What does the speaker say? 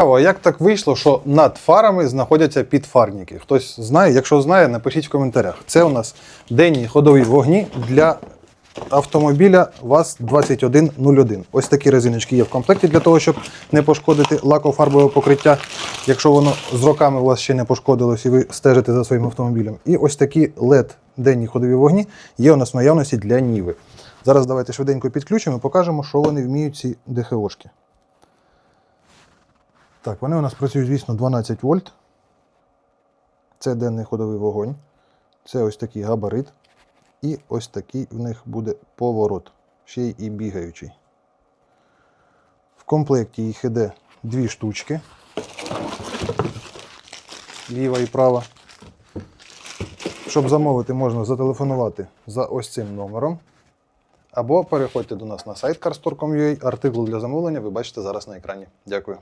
А як так вийшло, що над фарами знаходяться підфарники? Хтось знає? Якщо знає, напишіть в коментарях. Це у нас денні ходові вогні для автомобіля ВАЗ-2101. Ось такі резиночки є в комплекті для того, щоб не пошкодити лакофарбове покриття, якщо воно з роками у вас ще не пошкодилось і ви стежите за своїм автомобілем. І ось такі LED денні ходові вогні є у нас в наявності для Ніви. Зараз давайте швиденько підключимо і покажемо, що вони вміють ці ДХОшки. Так, вони у нас працюють, звісно, 12 вольт. Це денний ходовий вогонь. Це ось такий габарит. І ось такий в них буде поворот. Ще й бігаючий. В комплекті їх іде дві штучки. Ліва і права. Щоб замовити, можна зателефонувати за ось цим номером. Або переходьте до нас на сайт carstore.com.ua. Артикул для замовлення ви бачите зараз на екрані. Дякую.